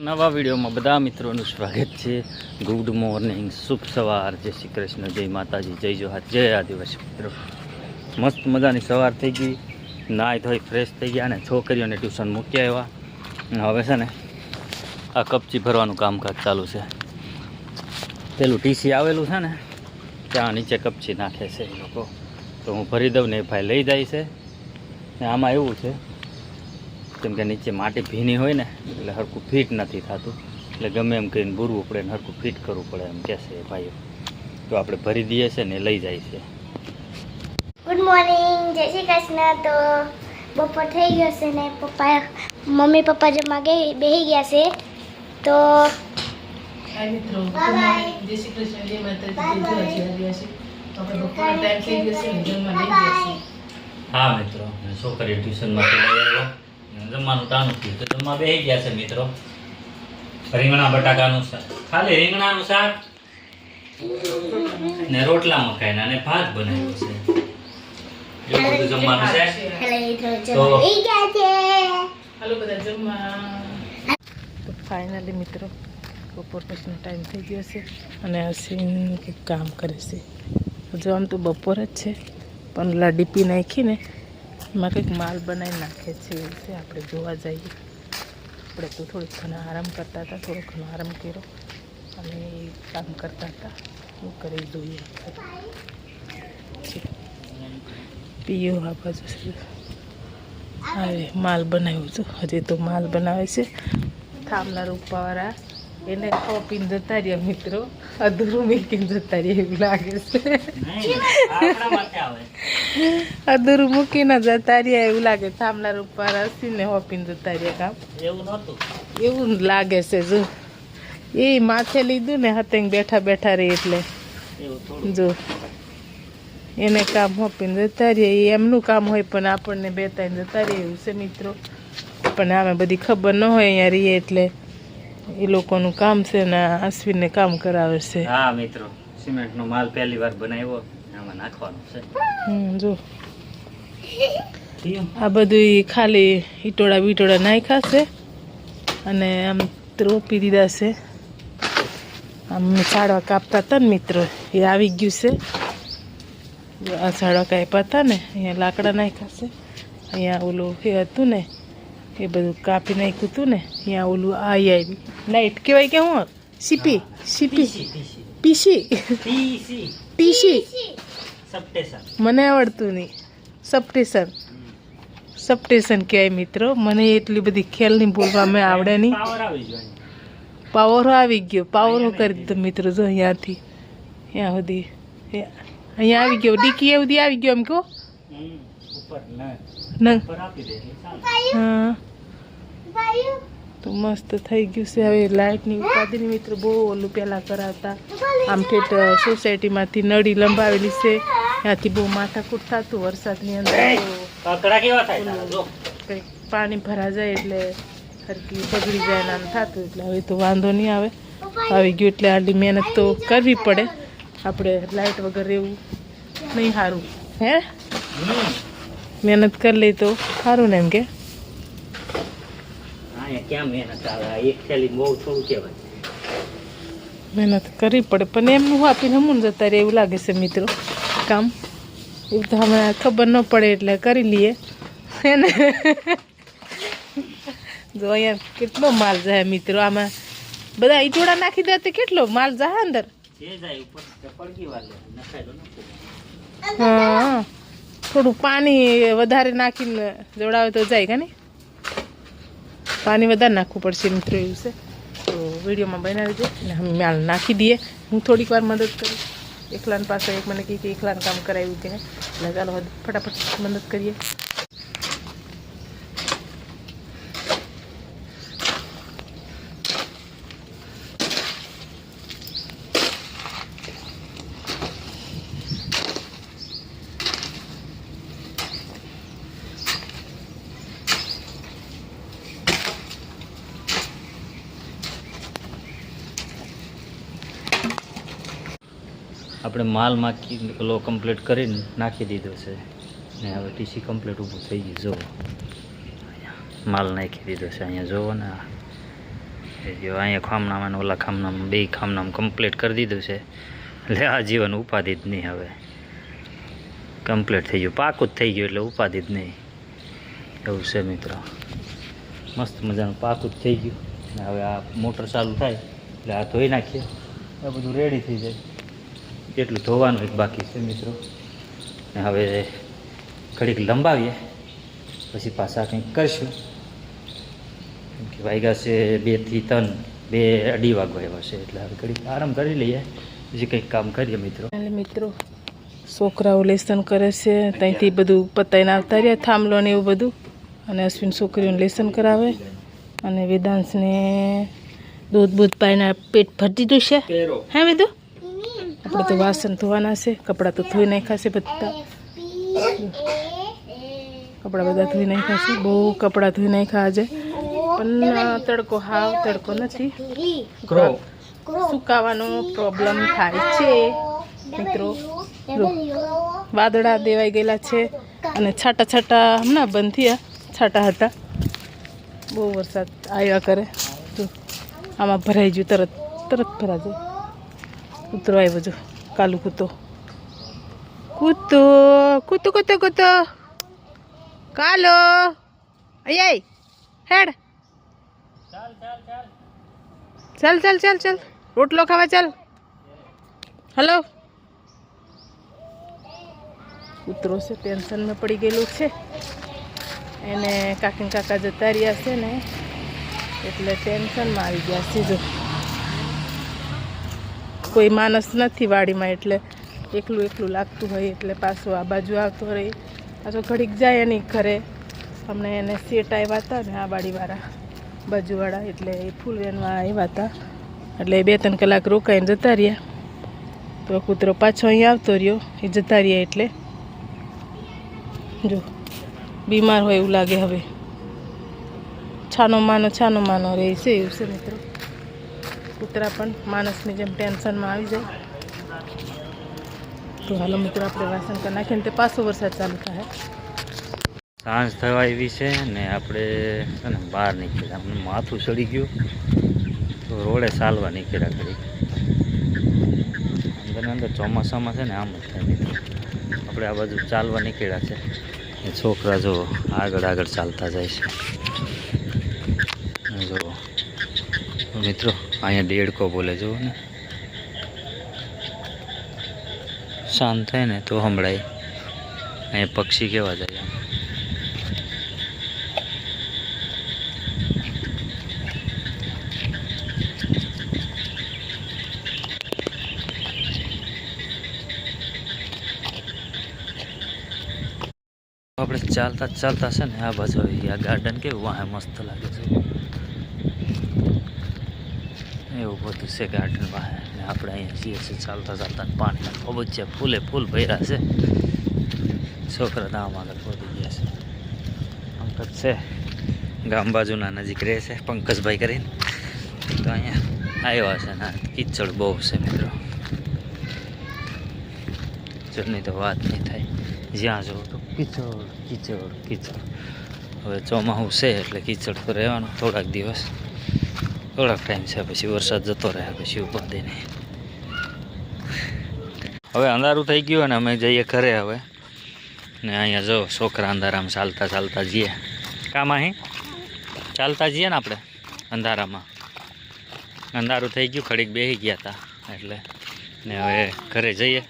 નવા વિડીયોમાં બધા મિત્રોનું સ્વાગત છે. ગુડ મોર્નિંગ શુભ સવાર. જય શ્રી કૃષ્ણ, જય માતાજી, જય જોહાર, જય આદિવાસી મિત્રો. મસ્ત મજાની સવાર થઈ ગઈ. નાહી ધોઈ ફ્રેશ થઈ ગયા અને છોકરીઓને ટ્યુશન મૂકી આવ્યા. અને હવે છે ને આ કપચી ભરવાનું કામકાજ ચાલુ છે. પેલું ટીસી આવેલું છે ને, ત્યાં નીચે કપચી નાખે છે એ લોકો. તો હું ભરી દઉં ને એ ભાઈ લઈ જાય છે. ને આમાં એવું છે કેમ કે નીચે માટી ભીની હોય ને એટલે હરખું ફિટ નથી થતું. એટલે ગમે એમ કહીને બુરવું પડે ને હરખું ફિટ કરવું પડે એમ કહેશે ભાઈઓ. તો આપણે ભરી દઈએ છે ને લઈ જાય છે. ગુડ મોર્નિંગ જય શ્રી કૃષ્ણ. તો બપોર થઈ ગયો છે ને પપ્પા મમ્મી પપ્પા જમવા ગઈ બેસી ગયા છે. તો મિત્રો Bye bye. જય શ્રી કૃષ્ણ. જય માતાજી. જય જય આદિવાસી તો આપણે બપોરનો ટાઈમ થઈ ગયો છે ને જમવા લઈ ગયા છીએ હા મિત્રો છોકરીઓ ટ્યુશનમાંથી લઈ આવ્યો. જમવાનું ટાણું થયું. તો જમવા બેસી ગયા છે મિત્રો. રીંગણા બટાકાનું શાક. ખાલી રીંગણાનું શાક ને રોટલા મકાઈના અને ભાત બનાવ્યો છે. એવું બધું જમવાનું છે. તો- હાલો બધા જમવા. તો ફાઇનલી મિત્રો બપોર પછીનો ટાઈમ થઈ ગયો છે અને હસીન કંઈક કામ કરે છે. જો આમ તો બપોર જ છે પણ ઓલા ડીપી નાખીને એમાં કંઈક માલ બનાવી નાખે છે એવું છે. આપણે જોવા જઈએ. આપણે તો થોડીક ઘણો આરામ કરતા હતા, થોડો ઘણો આરામ કર્યો અને એ કામ કરતા હતા. શું કરી જોઈએ પીઓ આ બાજુ. હવે માલ બનાવ્યો છું. હજી તો માલ બનાવે છે. થાંભલા રૂપાવાળા એને ખોપીને જતા રહ્યા મિત્રો. અધૂરું મૂકીને જતા રહ્યા એવું લાગે છે. અધૂરું મૂકીને જતા રહ્યા એવું લાગે. થાંભલા ઉપર હસીને હોપીને જતા રહ્યા કામ. એવું નહોતું. એવું લાગે છે જો. એ માથે લીધું ને હતે બેઠા બેઠા રહી એટલે. જો. એને કામ હોપીને જતા રહીએ એમનું કામ હોય પણ આપણને બે ત્રણ જતા રહીએ એવું છે મિત્રો. પણ આમે બધી ખબર ન હોય અહીંયા રહીએ એટલે. એ લોકોનું કામ છે ને અશ્વિનને કામ કરાવે છે. હા મિત્રો. સિમેન્ટનો માલ પહેલી વાર બનાવ્યો. આમાં નાખવાનો છે. હમ જો. આ બધું ખાલી ઈટોડા બીટોડા નાખ્યા છે અને આમ રોપી દીધા છે. આમ ઝાડવા કાપતા હતા ને મિત્રો એ આવી ગયું છે. આ ઝાડવા કાપ્યા હતા ને અહીંયા લાકડા નાખ્યા છે. અહીંયા ઓલું એ હતું ને એ બધું કાપી નાખ્યું હતું ને અહીંયા ઓલું આ આવી લાઈટ કહેવાય કે હું સીપી સીપી પીસી પીસી મને આવડતું નહીં. સબસ્ટેશન સબસ્ટેશન કહેવાય મિત્રો. મને એટલી બધી ખ્યાલની બોલવા મેં આવડે નહીં. પાવર આવી પાવરો આવી ગયો. પાવરો કરી દીધો મિત્રો જો અહીંયાથી. ત્યાં સુધી. અહીંયા આવી ગયો. ડીકી એ સુધી આવી ગયો એમ કહો. ના. ન. ઉપર આપી દે એટલે ચાલે. હા તો મસ્ત થઈ ગયું છે. હવે લાઇટની ઉપાધિની મિત્રો બહુ ઓલું પહેલાં કરાવતા. આમ ઠેઠ સોસાયટીમાંથી નળી લંબાવેલી છે. ત્યાંથી બહુ માથાકૂટ થતું વરસાદની અંદર કંઈક પાણી ભરા જાય એટલે હરકી બગડી જાય ને આમ થતું. એટલે હવે તો વાંધો નહીં આવે. આવી ગયું એટલે આટલી મહેનત તો કરવી પડે. આપણે લાઇટ વગર રહેવું નહીં સારું. હે? મહેનત કરી લઈ તો સારું ને એમ કે? અહીંયા ક્યાં મહેનત આવે? એક થેલી બહુ થોડું કહેવાય. મહેનત કરવી પડે પણ એમનું આપીને હમું જતા રહે એવું લાગે છે મિત્રો. કામ. એવું તો હમણાં ખબર ન પડે એટલે કરી લઈએ. એને જો અહીંયા કેટલો માલ જાય મિત્રો આમાં બધા ઈટોડા નાખી દે તો કેટલો માલ જાય અંદર. હા થોડું પાણી વધારે નાખીને જોડાવે તો જાય કે નહીં? પાણી વધારે નાખવું પડશે મિત્રો એવું છે. તો વિડીયોમાં બનાવી દે અને અમે માલ નાખી દઈએ. હું થોડીક વાર મદદ કરું એકલાન પાસે એક મને કહે કે એકલાન કામ કરાવ્યું કે એટલે ચાલો ફટાફટ મદદ કરીએ. આપણે માલ માખી ઓલો કમ્પ્લીટ કરીને નાખી દીધો છે. ને હવે ટીસી કમ્પ્લીટ ઊભું થઈ ગયું, જુઓ. માલ નાખી દીધો છે, અહીંયા જુઓ ને એ જો અહીંયા ખામણામાં ઓલા ખામણામાં, બે ખામણામાં કમ્પ્લીટ કરી દીધું છે. એટલે આ જીવન ઉપાધિ જ નહીં હવે. કમ્પ્લીટ થઈ ગયું, પાકું જ થઈ ગયું એટલે ઉપાધિ જ નહીં. એવું છે મિત્રો. મસ્ત મજાનું પાકું જ થઈ ગયું. હવે આ મોટર ચાલુ થાય, એટલે આ ધોઈ નાખીએ. આ બધું રેડી થઈ જાય. એટલું ધોવાનું એક બાકી છે મિત્રો. ને હવે ઘડીક લંબાવીએ. પછી પાછા કંઈક કરશું. કેમ કે વાગ્યા છે બેથી ત્રણ બે અઢી વાગવા આવ્યા છે. એટલે હવે ઘડીક આરામ કરી લઈએ. પછી કંઈક કામ કરીએ મિત્રો. એટલે મિત્રો છોકરાઓ લેસન કરે છે ત્યાંથી બધું પતાઈને આવતા રહ્યા થાંભલો ને એવું બધું. અને અશ્વિન છોકરીઓને લેસન કરાવે. અને વેદાંશને દૂધ બૂધ પાઈને પેટ ભરી દીધું છે. હે વેદુ? આપણે તો વાસણ ધોવાના છે કપડાં તો ધોઈ નાખ્યા છે બધા. કપડાં બધા ધોઈ નાખ્યા છે બહુ કપડાં ધોઈ નાખ્યા આજે. પણ તડકો હાવ તડકો નથી. સુકાવાનો પ્રોબ્લેમ થાય છે. મિત્રો વાદળા દેવાઈ ગયેલા છે અને છાટા છાટા હમણાં બંધ થયા છાટા હતા. બહુ વરસાદ આવ્યા કરે. તો આમાં ભરાઈ ગયું તરત તરત ભરાઈ જાય. કૂતરો આવ્યો જો, કાલુ કૂતો. કૂતો કૂતો કૂતો કૂતો. કાલો આય, હેડ. ચાલ ચાલ ચાલ ચાલ. રોટલો ખાવા ચાલ. હલો. કૂતરો છે, ટેન્શનમાં પડી ગયેલું છે. એને કાકીને કાકા જતા રહ્યા છે ને, એટલે ટેન્શનમાં આવી ગયા જો. કોઈ માણસ નથી વાડીમાં એટલે એકલું એકલું લાગતું હોય એટલે પાછું આ બાજુ આવતો રહી. પાછો ઘડીક જાય એની ઘરે. હમણાં એને સેટ આવ્યા હતા ને આ વાડીવાળા, બાજુવાળા એટલે એ ફૂલ વેનમાં આવ્યા હતા. એટલે બે ત્રણ કલાક રોકાઈને જતા રહ્યા. તો કૂતરો પાછો અહીં આવતો રહ્યો, એ જતા રહ્યા એટલે. જો, બીમાર હોય એવું લાગે હવે. છાનો માનો છાનો માનો રહે છે એવું છે મિત્રો. કૂતરા પણ માણસની જેમ ટેન્શનમાં આવી જાય. તો હાલો મિત્રો, આપણે વાસણ કરી નાખીએ ને તે પાછો વરસાદ ચાલુ થાય. સાંજ થવા એવી છે ને આપણે છે ને બહાર નીકળ્યા. આપણે માથું ચડી ગયું. તો રોડે ચાલવા નીકળ્યા કરી અંદર અંદર ચોમાસામાં છે ને આમ જ થાય આપણે આ બાજુ ચાલવા નીકળ્યા છે. છોકરા જો આગળ આગળ ચાલતા જાય છે. અને જો મિત્રો, અહીંયા દેડકો બોલે, જુઓ ને. શાંત થાય ને તો સંભળાય. અહીંયા પક્ષી કેવા જાય આપણે ચાલતા ચાલતા છે ને, આ બાજુ આ ગાર્ડન કેવું, વાહ, મસ્ત લાગે છે. એવું બધું છે ગાર્ડન વાહ આપણે અહીંયા જઈએ છીએ, ચાલતા ચાલતા પાણીના ખોબચ્યા ફૂલે ફૂલ ભર્યા છે. છોકરા ગામ આગળ પહોંચી ગયા છે. પંકજ છે. ગામ બાજુના નજીક રહે છે પંકજભાઈ કરીને. તો અહીંયા આવ્યા છે ના કીચડ બહુ છે મિત્રો. કીચડની તો વાત નહીં થાય. જ્યાં જુઓ તો કીચડ કીચડ કીચડ. હવે ચોમાસું છે એટલે કીચડ તો રહેવાનું થોડાક દિવસ. થોડાક ટાઈમ છે, પછી વરસાદ જતો રહે, પછી ઉપાધિ નહીં હવે અંધારું થઈ ગયું અને અમે જઈએ ઘરે હવે. ને અહીંયા જો છોકરા અંધારામાં ચાલતા ચાલતા જઈએ. કામ અહીં? ચાલતા જઈએ ને આપણે અંધારામાં. અંધારું થઈ ગયું ખડીક બેસી ગયા હતા એટલે. ને હવે ઘરે જઈએ.